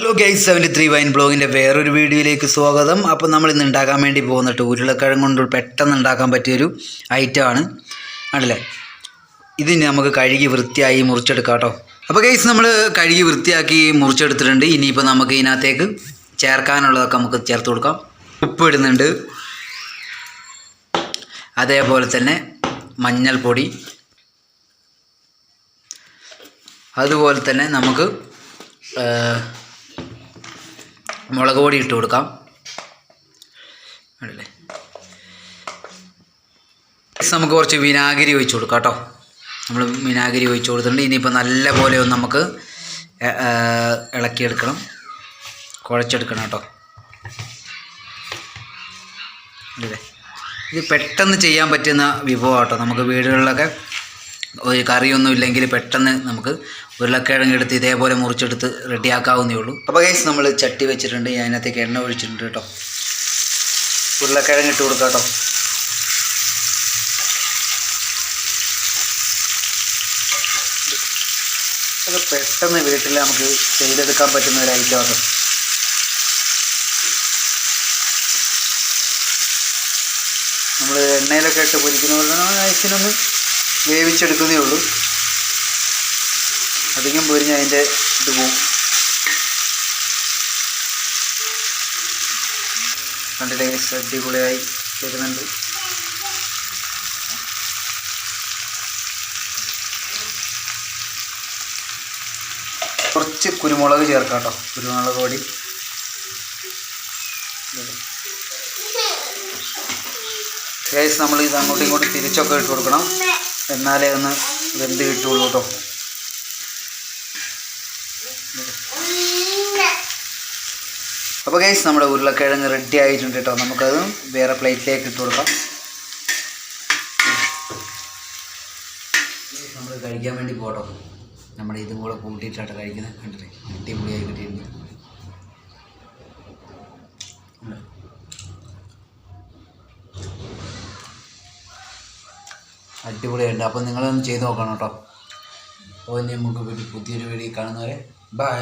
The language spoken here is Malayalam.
Hello guys seventy three wine ബ്ലോഗിന്റെ വേറൊരു വീഡിയോയിലേക്ക് സ്വാഗതം. അപ്പോൾ നമ്മൾ ഇന്ന് ഉണ്ടാക്കാൻ വേണ്ടി പോകുന്നിട്ട് ഉരുളക്കിഴങ്ങ് കൊണ്ട് പെട്ടെന്ന് ഉണ്ടാക്കാൻ പറ്റിയൊരു ആണ്. ആണല്ലേ? ഇതിന് നമുക്ക് കഴുകി വൃത്തിയായി മുറിച്ചെടുക്കാം കേട്ടോ. അപ്പോൾ ഗൈസ് നമ്മൾ കഴുകി വൃത്തിയാക്കി മുറിച്ചെടുത്തിട്ടുണ്ട്. ഇനിയിപ്പോൾ നമുക്ക് ഇതിനകത്തേക്ക് ചേർക്കാനുള്ളതൊക്കെ നമുക്ക് ചേർത്ത് കൊടുക്കാം. ഉപ്പ് ഇടുന്നുണ്ട്. അതേപോലെ തന്നെ മഞ്ഞൾപ്പൊടി. അതുപോലെ തന്നെ നമുക്ക് മുളക് പൊടി ഇട്ട് കൊടുക്കാം. ആണല്ലേ നമുക്ക് കുറച്ച് വിനാഗിരി ഒഴിച്ച് കൊടുക്കാം കേട്ടോ. നമ്മൾ വിനാഗിരി ഒഴിച്ച് കൊടുത്തിട്ടുണ്ട്. ഇനിയിപ്പോൾ നല്ല പോലെ ഒന്ന് നമുക്ക് ഇളക്കിയെടുക്കണം. കുഴച്ചെടുക്കണം കേട്ടോ. അല്ലേ ഇത് പെട്ടെന്ന് ചെയ്യാൻ പറ്റുന്ന വിഭവം കേട്ടോ നമുക്ക് വീടുകളിലൊക്കെ ഒരു കറിയൊന്നും ഇല്ലെങ്കിൽ പെട്ടെന്ന് നമുക്ക് ഉരുളക്കിഴങ്ങ് എടുത്ത് ഇതേപോലെ മുറിച്ചെടുത്ത് റെഡിയാക്കാവുന്നേ ഉള്ളൂ. അപ്പോൾ ഗൈസ് നമ്മൾ ചട്ടി വെച്ചിട്ടുണ്ട്. ഞാൻ അതിനകത്തേക്ക് എണ്ണ ഒഴിച്ചിട്ടുണ്ട് കേട്ടോ. ഉരുളക്കിഴങ്ങ് ഇട്ട് കൊടുക്കാം കേട്ടോ. പെട്ടെന്ന് വീട്ടിൽ നമുക്ക് ചെയ്തെടുക്കാൻ പറ്റുന്ന ഒരു ഐറ്റം നമ്മൾ എണ്ണയിലൊക്കെ ഇട്ട് പൊരിക്കുന്ന പോലെ ഐസിനൊന്ന് വേവിച്ചെടുക്കുന്നേ ഉള്ളൂ. അധികം പൊരിഞ്ഞ് അതിന്റെ ഇത് പോവും. കണ്ടിട്ട് ഗൈസ് അടിപൊളിയായി വരുന്നുണ്ട്. കുറച്ച് കുരുമുളക് ചേർക്കാം കേട്ടോ. കുരുമുളക് പൊടി. ഗൈസ് നമ്മൾ ഇത് അങ്ങോട്ടും ഇങ്ങോട്ടും തിരിച്ചൊക്കെ ഇട്ട് കൊടുക്കണം. എന്നാലേ ഒന്ന് വെന്ത് കിട്ടുള്ളൂ കേട്ടോ. അപ്പോൾ ഗൈസ് നമ്മുടെ ഉരുളക്കിഴങ്ങ് റെഡി ആയിട്ടുണ്ട് കേട്ടോ. നമുക്കത് വേറെ പ്ലേറ്റിലേക്ക് ഇട്ട് കൊടുക്കാം. നമ്മൾ കഴിക്കാൻ വേണ്ടി പോട്ടോ നമ്മുടെ ഇതും കൂടെ കൂട്ടിയിട്ടാണ് കഴിക്കുന്നത്. കണ്ടിട്ട് അടിപൊളിയായി കിട്ടിയിട്ടുണ്ട്. ഉണ്ടോ? അടിപൊളിയുണ്ട് അപ്പോൾ നിങ്ങളൊന്ന് ചെയ്ത് നോക്കണം കേട്ടോ അപ്പോൾ നമുക്ക് പുതിയൊരു വീഡിയോ കാണുന്നവരെ ബൈ